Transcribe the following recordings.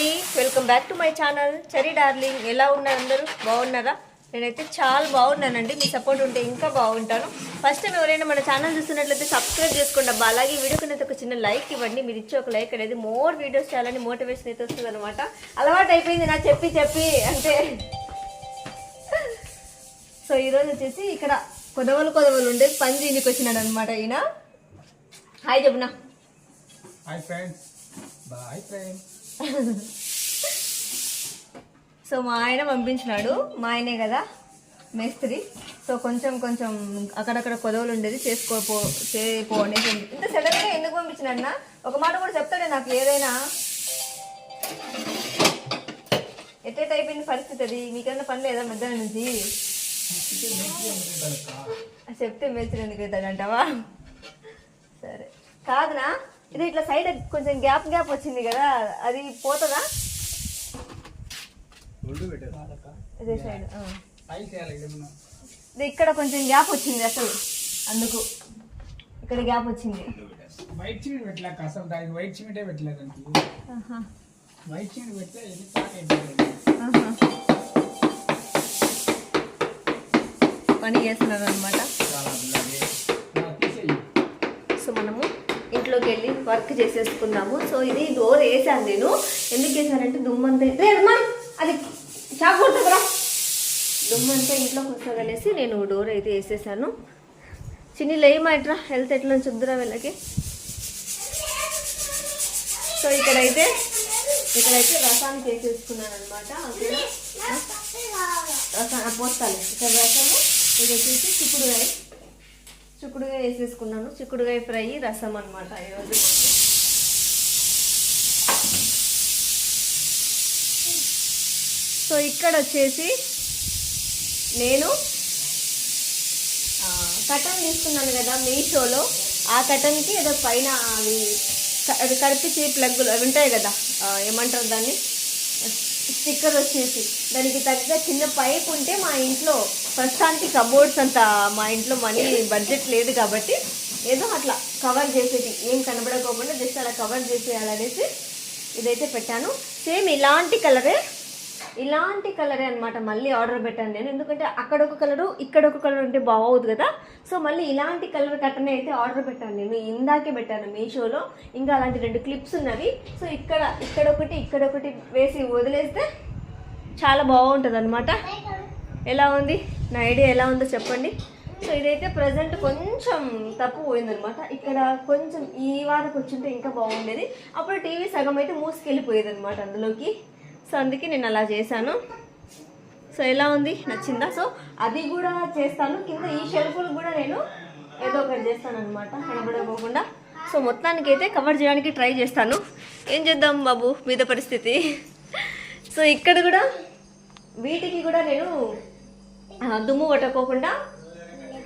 అండి. Welcome back to my channel cherry darling ఎలా ఉన్నారు అందరూ? బాగున్నారా? నేనైతే చాలా బాగున్నానండి. మీ సపోర్ట్ ఉంటే ఇంకా బాగుంటాను. ఫస్ట్ టైం ఎవరైనా మన ఛానల్ చూస్తున్నట్లయితే సబ్స్క్రైబ్ చేసుకోండి అబ్బా. అలాగే వీడియోకి అయితే ఒక చిన్న లైక్ ఇవ్వండి. మీరు ఇచ్చే ఒక లైక్ అనేది మోర్ వీడియోస్ చేయాలని మోటివేషన్ అయితే వస్తుంది అనమాట అలవాటు అయిపోయింది నా చెప్పి చెప్పి అంటే. సో ఈరోజు వచ్చేసి ఇక్కడ కొదవలు కొదవలు ఉండే పంది ఇంటికి వచ్చినాడు అనమాట ఈయన. Hi చెప్పునా hi friends bye friends so మా ఆయన పంపించినాడు. మా ఆయనే కదా మేస్త్రి. సో కొంచెం కొంచెం అక్కడక్కడ కొదవలు ఉండేది చేసుకోపో చేయపో అనేసి ఇంత సడన్గా ఎందుకు పంపించినన్న ఒక మాట కూడా చెప్తాడే నాకు ఏదైనా. ఎట్టేట్ అయిపోయిన పరిస్థితి అది? మీకన్నా పని లేదా మధ్యాహ్నం నుంచి? చెప్తే మేస్త్రి ఎందుకు అవుతాడంటావా సరే. కాదునా? ఇది ఇట్లా సైడ్ కొంచెం గ్యాప్ గ్యాప్ వచ్చింది కదా అది పోతుందా? ఇదే సైడ్ ఇది ఇక్కడ కొంచెం గ్యాప్ వచ్చింది అసలు అందుకు. ఇక్కడ గ్యాప్ వచ్చింది. వైట్ సిమెంట్ పెట్టలేక అసలు దానికి వైట్ సిమెంటే పెట్టలేదు వైట్ సిమెంట్ పెడితే ఆహా. పని చేస్తున్నారు అనమాట లోపలికి వెళ్ళి వర్క్ చేసేసుకుందాము సో ఇది డోర్ వేసాను నేను. ఎందుకు వేసానంటే దుమ్మంతా అది షాప్ కొడుతుందిరా దుమ్మంతా ఇంట్లోకి వస్తుంది అనేసి నేను డోర్ అయితే వేసేసాను. చిన్ని లేయమాట్రా హెల్త్ ఎట్లా చూద్దురా వీళ్ళకి? సో ఇక్కడైతే ఇక్కడైతే రసాన్ని చేసేసుకున్నాను అనమాట రసం పోస్తాను ఇక్కడ రసము ఇది వచ్చేసి చిక్కుడుగాయ చిక్కుడుగా వేసేసుకున్నాను. చిక్కుడుగాయ ఫ్రై రసం అనమాట ఈరోజు సో ఇక్కడ వచ్చేసి నేను కటన్ తీసుకున్నాను కదా మీషోలో. ఆ కటన్కి ఏదో పైన అవి అది కడిపించి ప్లగ్గులు అవి ఉంటాయి కదా ఏమంటారు దాన్ని? స్టిక్కర్ వచ్చేసి. దానికి తగ్గ చిన్న పైప్ ఉంటే మా ఇంట్లో ప్రస్తుతానికి కబోర్డ్స్ అంత మా ఇంట్లో మనీ బడ్జెట్ లేదు కాబట్టి ఏదో అట్లా కవర్ చేసేది. ఏం కనబడకోకుండా జస్ట్ అలా కవర్ చేసేయాలనేసి ఇదైతే పెట్టాను. సేమ్ ఇలాంటి కలరే ఇలాంటి కలరే అనమాట మళ్ళీ ఆర్డర్ పెట్టాను నేను. ఎందుకంటే అక్కడ ఒక కలరు ఇక్కడ ఒక కలర్ ఉంటే బాగోదు కదా. సో మళ్ళీ ఇలాంటి కలర్ కట్టనే అయితే ఆర్డర్ పెట్టాను నేను. ఇందాకే పెట్టాను మీషోలో. ఇంకా అలాంటి రెండు క్లిప్స్ ఉన్నవి. సో ఇక్కడ ఇక్కడ ఒకటి ఇక్కడ ఒకటి వేసి వదిలేస్తే చాలా బాగుంటుంది అనమాట ఎలా ఉంది? నా ఐడియా ఎలా ఉందో చెప్పండి. సో ఇదైతే ప్రజెంట్ కొంచెం తప్పు పోయిందనమాట ఇక్కడ కొంచెం ఈ వారకు వచ్చింటే ఇంకా బాగుండేది. అప్పుడు టీవీ సగం అయితే మూసుకెళ్ళిపోయేది అనమాట అందులోకి. సో అందుకే నేను అలా చేశాను. సో ఎలా ఉంది? నచ్చిందా? సో అది కూడా చేస్తాను. కింద ఈ షెల్ఫ్లు కూడా నేను ఏదో ఒకటి చేస్తాను అనమాట కనబడకోకుండా. సో మొత్తానికైతే కవర్ చేయడానికి ట్రై చేస్తాను. ఏం చేద్దాం బాబు? మీద పరిస్థితి. సో ఇక్కడ కూడా వీటికి కూడా నేను దుమ్ము పట్టకోకుండా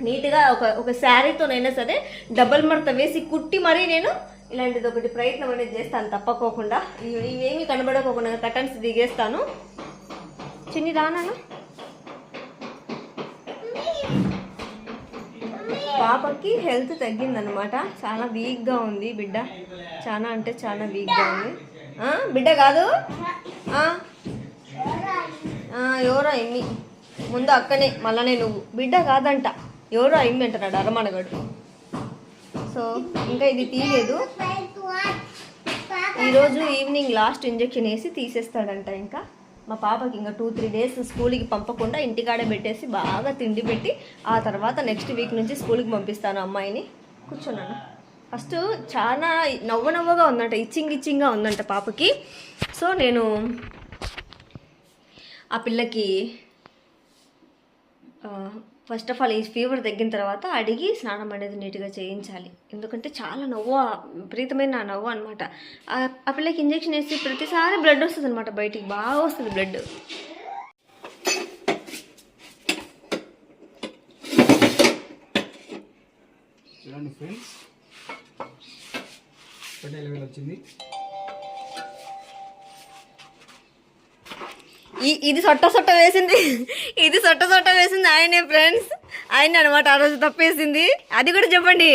నీట్గా ఒక ఒక శారీతోనైనా సరే డబల్ మడత వేసి కుట్టి మరీ నేను ఇలాంటిది ఒకటి ప్రయత్నం అనేది చేస్తాను తప్పకోకుండా. ఇవి ఇవేమి కనబడకోకుండా కటన్స్ దిగేస్తాను. చిన్ని రానా పాపకి హెల్త్ తగ్గిందనమాట చాలా వీక్గా ఉంది బిడ్డ. చాలా అంటే చాలా వీక్గా ఉంది. బిడ్డ కాదు? ఆ, ఎవరో ఎమ్మి ముందు అక్కనే మళ్ళనే నువ్వు. బిడ్డ కాదంట. ఎవరో ఎమ్మి అంటున్నాడు అరమనగడు. సో ఇంకా ఇది తీయలేదు. ఈరోజు ఈవినింగ్ లాస్ట్ ఇంజెక్షన్ వేసి తీసేస్తాడంట ఇంకా. మా పాపకి ఇంకా టూ త్రీ డేస్ స్కూల్కి పంపకుండా ఇంటికాడే పెట్టేసి బాగా తిండి పెట్టి ఆ తర్వాత నెక్స్ట్ వీక్ నుంచి స్కూల్కి పంపిస్తాను అమ్మాయిని. కూర్చున్నాను. ఫస్ట్ చాలా నవ్వు నవ్వుగా ఉందంట ఇచ్చింగ్ ఇచ్చింగ్గా ఉందంట పాపకి. సో నేను ఆ పిల్లకి ఫస్ట్ ఆఫ్ ఆల్ ఈ ఫీవర్ తగ్గిన తర్వాత అడిగి స్నానం అనేది నీట్గా చేయించాలి. ఎందుకంటే చాలా నవ్వు విపరీతమైన నవ్వు అనమాట ఆ పిల్లకి ఇంజెక్షన్ వేసి ప్రతిసారి బ్లడ్ వస్తుంది అనమాట బయటికి బాగా వస్తుంది బ్లడ్. చూడండి ఫ్రెండ్స్ వచ్చింది. ఇది సొట్ట సొట్ట వేసింది. ఇది సొట్ట సొట్ట వేసింది ఆయనే ఫ్రెండ్స్ ఆయన అనమాట ఆ రోజు తప్పేసింది. అది కూడా చెప్పండి.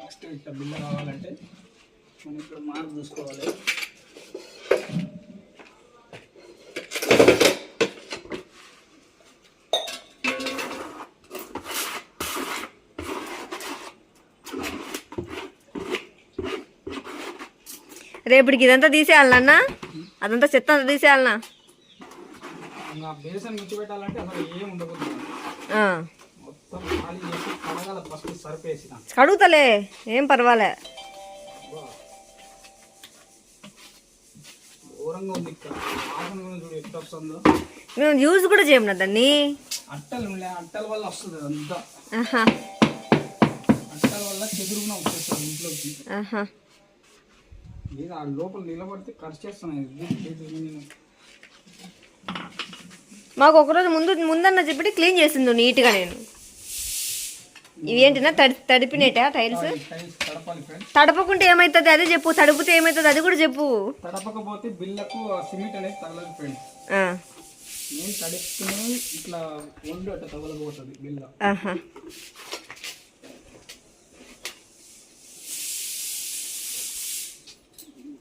నెక్స్ట్ బిల్ల కావాలంటే మనం ఇక్కడ మార్క్ చూసుకోవాలి. రేపటికి ఇదంతా తీసేయాలన్నా? అదంతా చెత్త అంతా తీసేయాలన్నా? ఇంకా బేసన్ మించి పెట్టాలంటే అసలు ఏం ఉండకూడదు. ఆ. మొత్తం ఖాళీ చేసి కడగాల ఫస్ట్ సరిపేసిన. కడుగుతలే ఏం పర్వాలే. ఘోరంగా ఉంది ఇక్కడ. వాసన కూడా చూడు ఎట్లా వస్తుందో. మేము యూజ్ కూడా చేయము దాన్ని అట్టలు ఉండే అట్టల వల్ల వస్తుంది అంతా ఆహా. అట్టల వల్ల చెదురుగున వచ్చేస్తుంది ఇంట్లోకి. ఆహా. లేదు ఆ లోపల నిలబడితే ఖర్చు చేస్తున్నాయి. చేతులు నేను మాకు ఒకరోజు ముందు ముందన్న చెప్పి క్లీన్ చేసింది నీట్గా నేను. ఇవేంటినా తడి తడిపినేటా టైల్స్? తడపకుంటే ఏమవుతుంది అదే చెప్పు తడిపితే ఏమవుతుంది అది కూడా చెప్పు. తడపకపోతే బిల్లకు సిమెంట్ అనేది తగలదు ఫ్రెండ్స్ నేను ఇట్లా ఒళ్ళు అట్లా బిల్ల ఆహా ఇంత ఘోరంగా చూసి నేనే చూస్తున్నాను నేను. సిమెంట్ అంతా ఆడుతుంది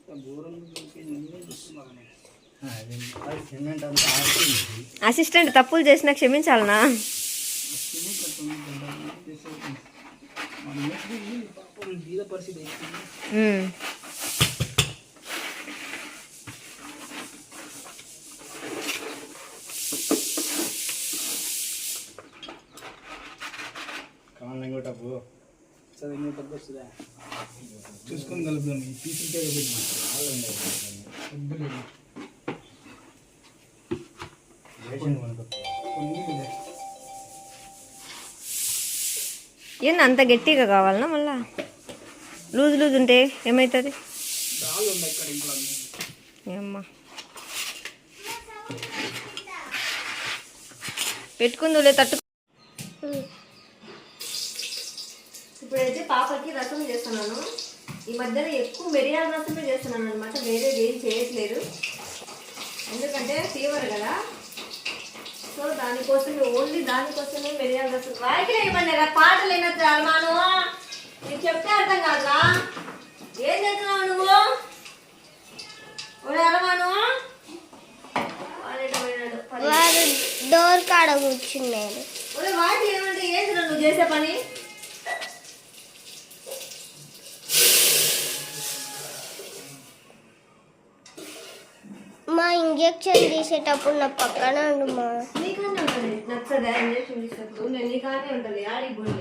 అసిస్టెంట్ తప్పులు చేసినా క్షమించాలనా. కావాలి కూడా ఇంకా పెద్ద వస్తుందా? చూసుకొని కలుపుదాం. ఈ పీసులకే. ఏంది అంత గట్టిగా కావాలనా మళ్ళా? లూజ్ లూజ్ ఉంటే ఏమవుతుంది. ఏమ్మా. పెట్టుకుందులే తట్టు ఇప్పుడైతే పాపకి రసం చేస్తున్నాను. ఈ మధ్యన ఎక్కువ మిరియాల రసమే చేస్తున్నాను అనమాట వేరేది ఏం చేయట్లేదు. ఎందుకంటే ఫీవర్ కదా. సో దానికోసమే ఓన్లీ దానికోసమే మిరియాల రసం. వాయికిలే ఇవ్వండి రా పాటలు అయినట్టు అలమాను. నీకు చెప్తే అర్థం కాదురా. ఏం చేస్తున్నావు నువ్వు? అలమాను. వారు డోర్ కాడ కూర్చున్నారు ఒరే వాటి ఏమంటే ఏంటిరా నువ్వు చేసే పని? మా ఇంజెక్షన్ తీసేటప్పుడు నా పక్కన ఉండు మా నీకనే ఉంటుంది నచ్చదా ఇంజక్షన్ తీసుకున్నప్పుడు నేను నీకానే ఉంటుంది ఆడికి పోయి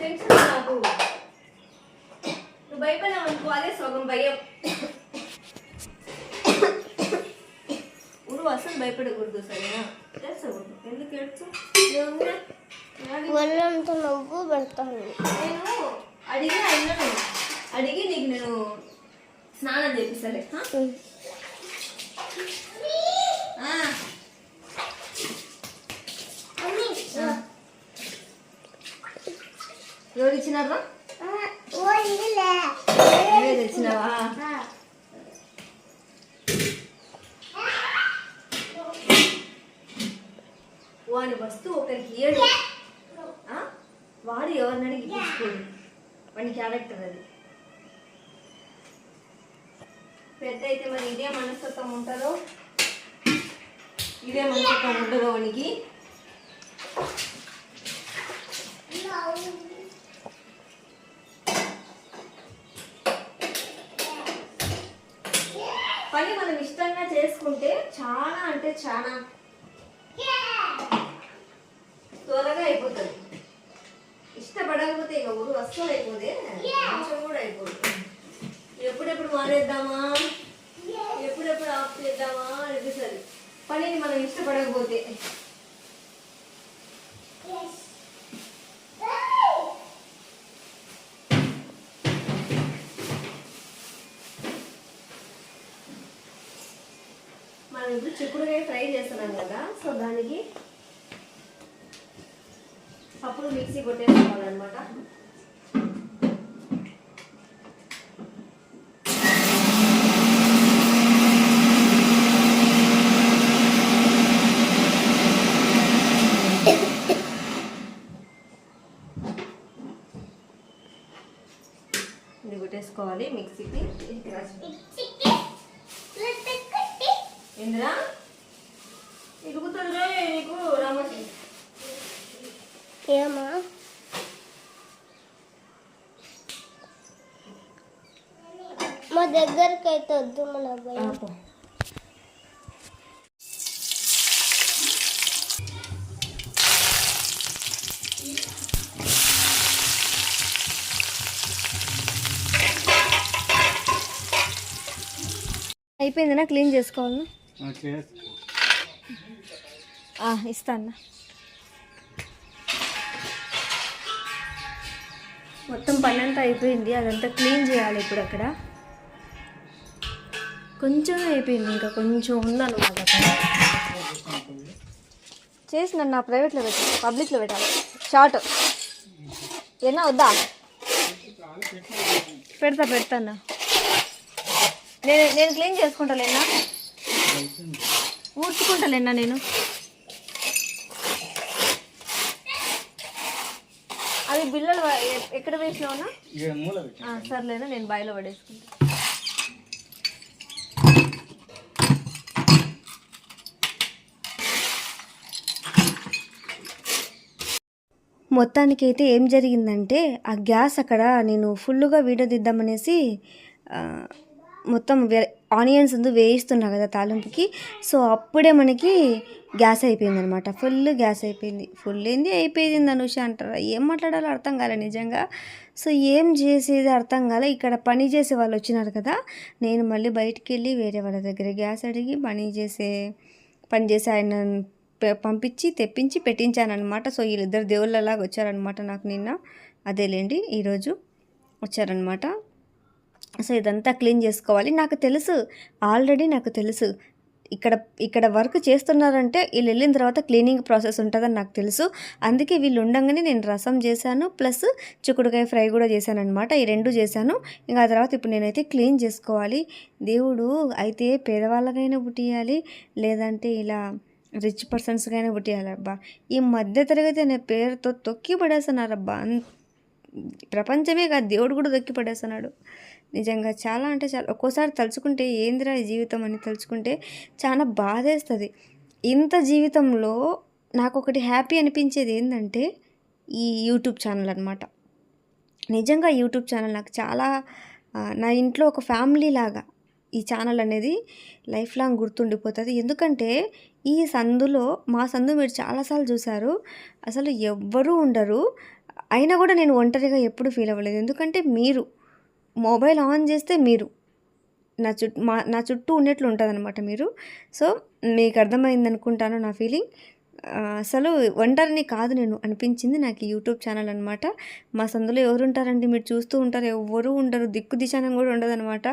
టెన్షన్ నాకు? నువ్వు భయపడినావు అనుకో అదే సగం భయం. ఊరు అసలు భయపడకూడదు సరేనా? ఎందుకు ఏడ్చు నవ్వు పెడతాను నేను అడిగి అయినాను అడిగి నీకు నేను స్నానం చేపిస్తాలే హా? ఆ. నువ్వే తెచ్చినావా? వాడి వస్తువు ఒకరికి ఏడు? వాడు ఎవరినైనా ఇప్పించుకోడు వాడి క్యారెక్టర్ అది. పెద్ద అయితే మరి ఇదే మనస్తత్వం ఉంటుందో? ఇదే మనస్తత్వం ఉంటుందో వానికి పని మనం ఇష్టంగా చేసుకుంటే చాలా అంటే చాలా. త్వరగా అయిపోతుంది. ఇష్టపడకపోతే ఇక ఊరు వస్తువులు అయిపోతే కొంచెం కూడా అయిపోతుంది ఎప్పుడెప్పుడు మానేద్దామా ఎప్పుడెప్పుడు ఆఫ్ చేద్దామా అనిపిస్తుంది. పనిని మనం ఇష్టపడకపోతే. మనం ఇప్పుడు చిక్కుడుకాయ ఫ్రై చేస్తున్నాం కదా సో దానికి అప్పుడు మిక్సీ కొట్టేసుకోవాలన్నమాట. ఇది కొట్టేసుకోవాలి మిక్సీకి. ఇందిరా ఇరుగుతుందిరా నీకు రమ్మని ఏమా? మా దగ్గరికి అయితే వద్దు మన అబ్బాయి. అయిపోయిందినా? క్లీన్ చేసుకోవాలన్నా చేసుకో ఇస్తాను మొత్తం పని అంతా అయిపోయింది అదంతా క్లీన్ చేయాలి ఇప్పుడు అక్కడ. కొంచెం అయిపోయింది ఇంకా కొంచెం ఉందన్నమాట అక్కడ చేసి నన్ను నా ప్రైవేట్లో పెట్టాలి పబ్లిక్లో పెట్టాలి. షార్ట్. ఏనా వద్దా? పెడతా పెడతాను? నేను నేను క్లీన్ చేసుకుంటాలేనా ఊడ్చుకుంటాలేనా నేను? అవి బిల్లలు ఎక్కడ వేసినావునా? ఇక్కడ మూల పెట్టి ఆ, సర్లేనా నేను బాయిలో పడేసుకుంటా. మొత్తానికైతే ఏం జరిగిందంటే ఆ గ్యాస్ అక్కడ నేను ఫుల్గా వీడియో తీద్దామనేసి ఆ, మొత్తం వే ఆనియన్స్ ఉంది వేయిస్తున్నా కదా తాలింపుకి సో అప్పుడే మనకి గ్యాస్ అయిపోయింది అనమాట ఫుల్ గ్యాస్ అయిపోయింది. ఫుల్ ఏంది? అయిపోయింది అనుష అంటారా? ఏం మాట్లాడాలో అర్థం కాలే నిజంగా. సో ఏం చేసేది అర్థం కాలే. ఇక్కడ పని చేసే వాళ్ళు వచ్చినారు కదా నేను మళ్ళీ బయటికి వెళ్ళి వేరే వాళ్ళ దగ్గర గ్యాస్ అడిగి పని చేసే పని చేసే ఆయన పంపించి తెప్పించి పెట్టించానమాట సో వీళ్ళిద్దరు దేవుళ్ళలాగా వచ్చారనమాట నాకు నిన్న. అదేలేండి ఈరోజు వచ్చారనమాట. సో ఇదంతా క్లీన్ చేసుకోవాలి. నాకు తెలుసు ఆల్రెడీ నాకు తెలుసు. ఇక్కడ ఇక్కడ వర్క్ చేస్తున్నారంటే వీళ్ళు వెళ్ళిన తర్వాత క్లీనింగ్ ప్రాసెస్ ఉంటుందని నాకు తెలుసు. అందుకే వీళ్ళు ఉండగానే నేను రసం చేశాను ప్లస్ చిక్కుడుకాయ ఫ్రై కూడా చేశాను అనమాట ఈ రెండు చేశాను. ఇంకా ఆ తర్వాత ఇప్పుడు నేనైతే క్లీన్ చేసుకోవాలి. దేవుడు అయితే పేదవాళ్ళకైనా పుట్టియాలి లేదంటే ఇలా రిచ్ పర్సన్స్కైనా పుట్టియాలబ్బా ఈ మధ్యతరగతి అనే పేరుతో తొక్కి పడేస్తున్నారబ్బా. అన్- ప్రపంచమే కాదు దేవుడు కూడా తొక్కి పడేస్తున్నాడు. నిజంగా చాలా అంటే చాలా ఒక్కోసారి తలుచుకుంటే ఏందిరా ఈ జీవితం అని తలుచుకుంటే చాలా బాధేస్తుంది. ఇంత జీవితంలో నాకు ఒకటి హ్యాపీ అనిపించేది ఏంటంటే ఈ యూట్యూబ్ ఛానల్ అనమాట నిజంగా యూట్యూబ్ ఛానల్ నాకు చాలా నా ఇంట్లో ఒక ఫ్యామిలీ లాగా ఈ ఛానల్ అనేది లైఫ్ లాంగ్ గుర్తుండిపోతుంది. ఎందుకంటే ఈ సందులో మా సందు మీరు చాలాసార్లు చూశారు అసలు ఎవ్వరూ ఉండరు అయినా కూడా నేను ఒంటరిగా ఎప్పుడు ఫీల్ అవ్వలేదు. ఎందుకంటే మీరు మొబైల్ ఆన్ చేస్తే మీరు నా చుట్టూ మా నా చుట్టూ ఉన్నట్లు ఉంటుందన్నమాట మీరు. సో మీకు అర్థమైంది అనుకుంటాను నా ఫీలింగ్. అసలు ఒంటరిని కాదు నేను అనిపించింది నాకు ఈ యూట్యూబ్ ఛానల్ అనమాట మా సందులో ఎవరు ఉంటారండి మీరు చూస్తూ ఉంటారు ఎవరు ఉండరు. దిక్కు దిశానం కూడా ఉండదనమాట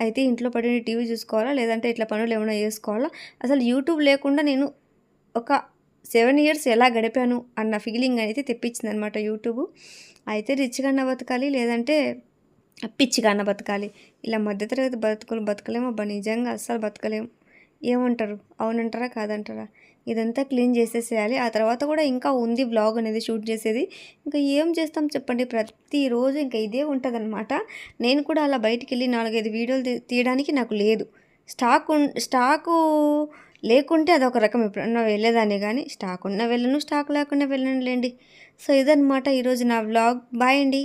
అయితే ఇంట్లో పడి టీవీ చూసుకోవాలా? లేదంటే ఇట్లా పనులు ఏమైనా చేసుకోవాలా? అసలు యూట్యూబ్ లేకుండా నేను ఒక సెవెన్ ఇయర్స్ ఎలా గడిపాను అన్న ఫీలింగ్ అయితే తెప్పించింది అనమాట యూట్యూబ్. అయితే రిచ్గా అన్న బతకాలి లేదంటే పిచ్చిగా బతకాలి. ఇలా మధ్యతరగతి బతుకులు బతకలేము అబ్బా నిజంగా అస్సలు బతకలేము ఏమంటారు? అవునంటారా? కాదంటారా? ఇదంతా క్లీన్ చేసేసేయాలి. ఆ తర్వాత కూడా ఇంకా ఉంది వ్లాగ్ అనేది షూట్ చేసేది. ఇంకా ఏం చేస్తాం చెప్పండి? ప్రతిరోజు ఇంకా ఇదే ఉంటుందన్నమాట. నేను కూడా అలా బయటికి వెళ్ళి నాలుగైదు వీడియోలు తీయడానికి నాకు లేదు. స్టాక్ ఉన్ స్టాకు లేకుంటే అదొక రకం. ఎప్పుడన్నా వెళ్ళేదాన్ని కానీ స్టాక్ ఉన్న వెళ్ళను స్టాక్ లేకుండా వెళ్ళను లేండి సో ఇదనమాట ఈరోజు నా వ్లాగ్ బాయ్ అండి.